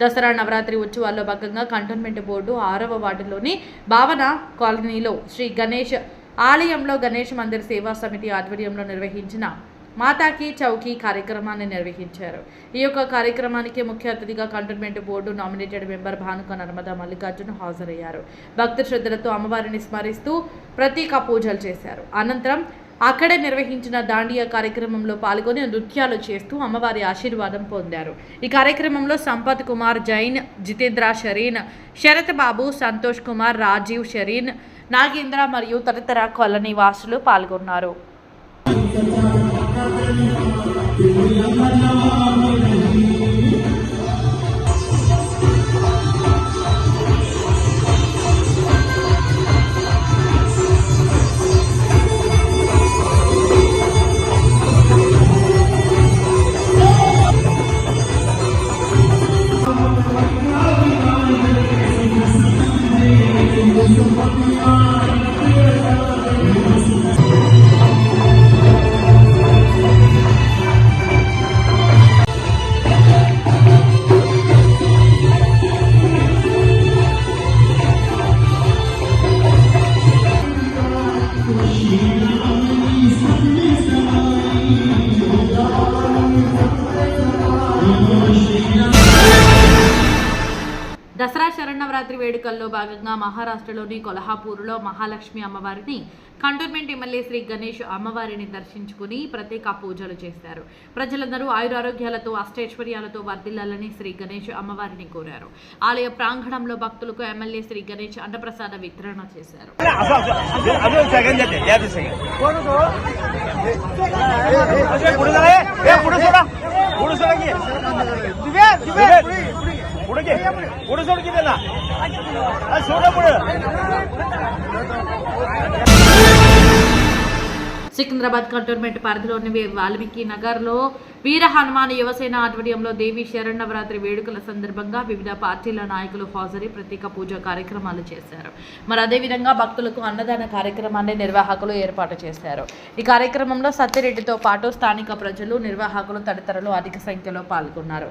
దసరా నవరాత్రి ఉత్సవాల్లో భాగంగా cantonment board ఆరవ వార్డులోని భావన కాలనీలో శ్రీ గణేష్ ఆలయంలో గణేష్ మందిర్ సేవా సమితి ఆధ్వర్యంలో నిర్వహించిన మాతాకి చౌకీ కార్యక్రమాన్ని నిర్వహించారు. ఈ యొక్క కార్యక్రమానికి ముఖ్య అతిథిగా cantonment board nominated member Bhanuka Narmada Mallikarjuna హాజరయ్యారు. భక్తి శ్రద్ధలతో అమ్మవారిని స్మరిస్తూ ప్రతీక పూజలు చేశారు. అనంతరం అక్కడే నిర్వహించిన దాండియా కార్యక్రమంలో పాల్గొని నృత్యాలు చేస్తూ అమ్మవారి ఆశీర్వాదం పొందారు. ఈ కార్యక్రమంలో సంపత్ కుమార్ జైన్ జితేంద్ర షరీన్ శరత్ బాబు సంతోష్ కుమార్ రాజీవ్ షరీన్ నాగేంద్ర మరియు తదితర కాలనీ వాసులు పాల్గొన్నారు. మహానవరాత్రి వేడుకల్లో భాగంగా మహారాష్ట్రలోని కొల్హాపూర్లో మహాలక్ష్మి అమ్మవారిని కంటోన్మెంట్ ఎమ్మెల్యే శ్రీ గణేష్ అమ్మవారిని దర్శించుకుని ప్రత్యేక పూజలు చేశారు. ప్రజలందరూ ఆయురారోగ్యాలతో అష్టైశ్వర్యాలతో వర్ధిల్లాలని శ్రీ గణేష్ అమ్మవారిని కోరారు. ఆలయ ప్రాంగణంలో భక్తులకు ఎమ్మెల్యే శ్రీ గణేష్ అన్నప్రసాద వితరణ చేశారు. ఏ సికింద్రాబాద్ కంటోన్మెంట్ పరిధిలోని వాల్మీకి నగర్లో వీర హనుమాన్ యువసేన ఆధ్వర్యంలో దేవి శరణవరాత్రి వేడుకల సందర్భంగా వివిధ పార్టీల నాయకులు హాజరై ప్రత్యేక పూజా కార్యక్రమాలు చేశారు. మరి అదేవిధంగా భక్తులకు అన్నదాన కార్యక్రమాన్ని నిర్వాహకులు ఏర్పాటు చేశారు. ఈ కార్యక్రమంలో సత్యరెడ్డితో పాటు స్థానిక ప్రజలు నిర్వాహకులు తదితరులు అధిక సంఖ్యలో పాల్గొన్నారు.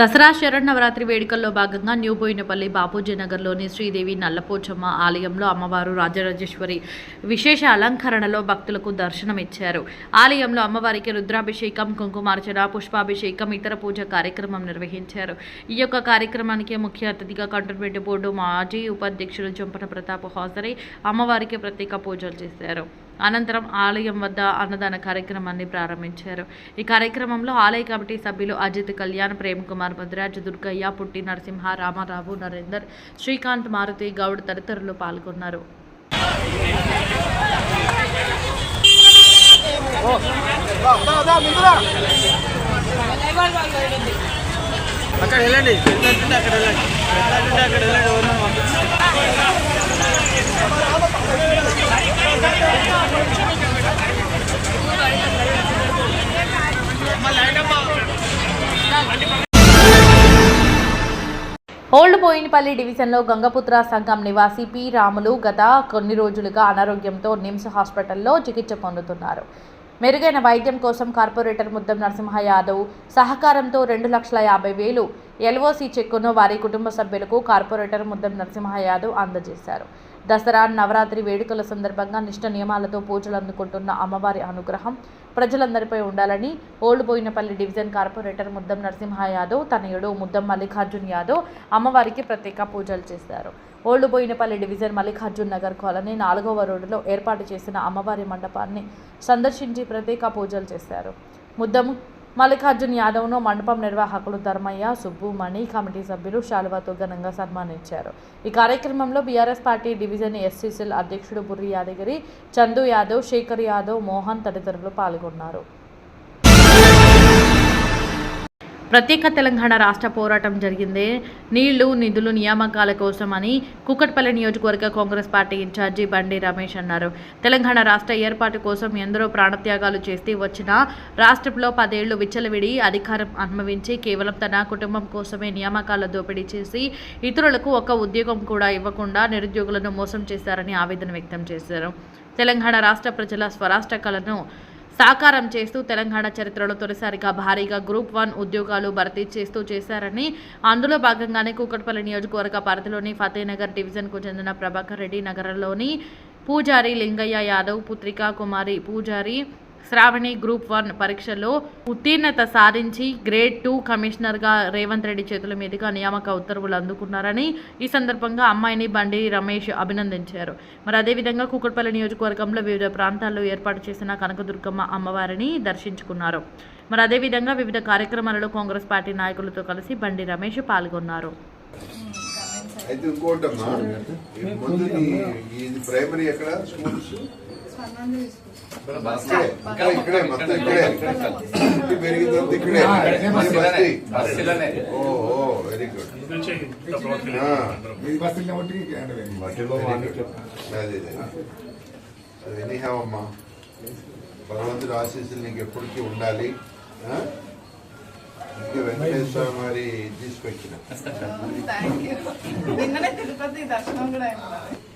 దసరా శరణవరాత్రి వేడుకల్లో భాగంగా న్యూ బోయినపల్లి బాపూజీ నగర్లోని శ్రీదేవి నల్లపోచమ్మ ఆలయంలో అమ్మవారు రాజరాజేశ్వరి విశేష అలంకరణలో భక్తులకు దర్శనమిచ్చారు. ఆలయంలో అమ్మవారికి రుద్రాభిషేకం కుంకుమార్చన పుష్పాభిషేకం ఇతర పూజ కార్యక్రమం నిర్వహించారు. ఈ యొక్క కార్యక్రమానికి ముఖ్య అతిథిగా కంటోన్మెంట్ బోర్డు మాజీ ఉపాధ్యక్షులు చొంపన ప్రతాప్ హాజరై అమ్మవారికి ప్రత్యేక పూజలు చేశారు. అనంతరం ఆలయం వద్ద అన్నదాన కార్యక్రమాన్ని ప్రారంభించారు. ఈ కార్యక్రమంలో ఆలయ కమిటీ సభ్యులు అజిత్ కళ్యాణ్ ప్రేమ్ కుమార్ భద్రాజ్ దుర్గయ్య పుట్టి నరసింహ రామారావు నరేందర్ శ్రీకాంత్ మారుతి గౌడ్ తదితరులు పాల్గొన్నారు. అక్కడ వెళ్ళండి. వెళ్ళండి. అక్కడ వెళ్ళండి. అక్కడ వెళ్ళండి. ఓల్డ్ బోయినపల్లి డివిజన్లో గంగపుత్ర సంఘం నివాసి పి. రాములు గత కొన్ని రోజులుగా అనారోగ్యంతో నిమ్స్ హాస్పిటల్లో చికిత్స పొందుతున్నారు. మెరుగైన వైద్యం కోసం కార్పొరేటర్ ముద్దం నరసింహ యాదవ్ సహకారంతో రెండు లక్షల యాభై వేలు ఎల్ఓసి చెక్కును వారి కుటుంబ సభ్యులకు కార్పొరేటర్ ముద్దం నరసింహ యాదవ్ అందజేశారు. దసరా నవరాత్రి వేడుకల సందర్భంగా నిష్ట నియమాలతో పూజలు అందుకుంటున్న అమ్మవారి అనుగ్రహం ప్రజలందరిపై ఉండాలని old Boinapalli division corporator Muddam Narasimha Yadav తనయుడు ముద్దం మల్లికార్జున్ యాదవ్ అమ్మవారికి ప్రత్యేక పూజలు చేశారు. Old Boinapalli division Mallikarjun Nagar colony నాలుగవ రోడ్డులో ఏర్పాటు చేసిన అమ్మవారి మండపాన్ని సందర్శించి ప్రత్యేక పూజలు చేశారు. ముద్దం మల్లికార్జున్ యాదవ్ను మండపం నిర్వాహకులు ధర్మయ్య సుబ్బు మణి కమిటీ సభ్యులు శాలువాతో ఘనంగా సన్మానించారు. ఈ కార్యక్రమంలో బీఆర్ఎస్ పార్టీ డివిజన్ ఎస్సీసీఎల్ అధ్యక్షుడు బుర్రి యాదగిరి చందు యాదవ్ శేఖర్ యాదవ్ మోహన్ తదితరులు పాల్గొన్నారు. ప్రత్యేక తెలంగాణ రాష్ట్ర పోరాటం జరిగిందే. నీళ్ళు నిధులు నియామకాల కోసం అని కుక్కట్పల్లి నియోజకవర్గ కాంగ్రెస్ పార్టీ ఇన్ఛార్జి బండి రమేష్ అన్నారు. తెలంగాణ రాష్ట్ర ఏర్పాటు కోసం ఎందరో ప్రాణత్యాగాలు చేస్తే వచ్చిన రాష్ట్రంలో పదేళ్ళు విచ్చలవిడి అధికారం అనుభవించి కేవలం తన కుటుంబం కోసమే నియామకాల దోపిడీ చేసి ఇతరులకు ఒక ఉద్యోగం కూడా ఇవ్వకుండా నిరుద్యోగులను మోసం చేశారని ఆవేదన వ్యక్తం చేశారు. తెలంగాణ రాష్ట్ర ప్రజల స్వరాష్ట్ర కళను సాకారం చేస్తూ తెలంగాణ చరిత్రలో తొలిసారిగా భారీగా గ్రూప్ వన్ ఉద్యోగాలు భర్తీ చేస్తూ చేశారని అందులో భాగంగానే కూకట్పల్లి నియోజకవర్గ పరిధిలోని ఫతేనగర్ డివిజన్కు చెందిన ప్రభాకర్ రెడ్డి నగరంలోని పూజారి లింగయ్య యాదవ్ పుత్రికా కుమారి పూజారి శ్రావణి గ్రూప్ వన్ పరీక్షలో ఉత్తీర్ణత సాధించి గ్రేడ్ టూ కమిషనర్గా రేవంత్ రెడ్డి చేతుల మీదుగా నియామక ఉత్తర్వులు అందుకున్నారని ఈ సందర్భంగా అమ్మాయిని బండి రమేష్ అభినందించారు. మరి అదేవిధంగా కుక్కట్పల్లి నియోజకవర్గంలో వివిధ ప్రాంతాల్లో ఏర్పాటు చేసిన కనకదుర్గమ్మ అమ్మవారిని దర్శించుకున్నారు. మరి అదేవిధంగా వివిధ కార్యక్రమాలలో కాంగ్రెస్ పార్టీ నాయకులతో కలిసి బండి రమేష్ పాల్గొన్నారు. అయితే ఇంకోటమ్మా ముందు ఇది ప్రైమరీ ఎక్కడ? స్కూల్స్ ఇక్కడే ఇంకా ఇక్కడే మొత్తం ఇక్కడే. పెరిగిన తర్వాత ఇక్కడే. ఇది బస్తీ. ఓ ఓ వెరీ గుడ్ ఒకటి అదే అది. ఎనీహావమ్మా భగవంతుడు ఆశీస్సులు నీకు ఎప్పటికీ ఉండాలి. వెంకటేశ్వర మరి తీసుకొచ్చిన థ్యాంక్ యూ నిన్ననే తిరుపతి దర్శనం కూడా అయింది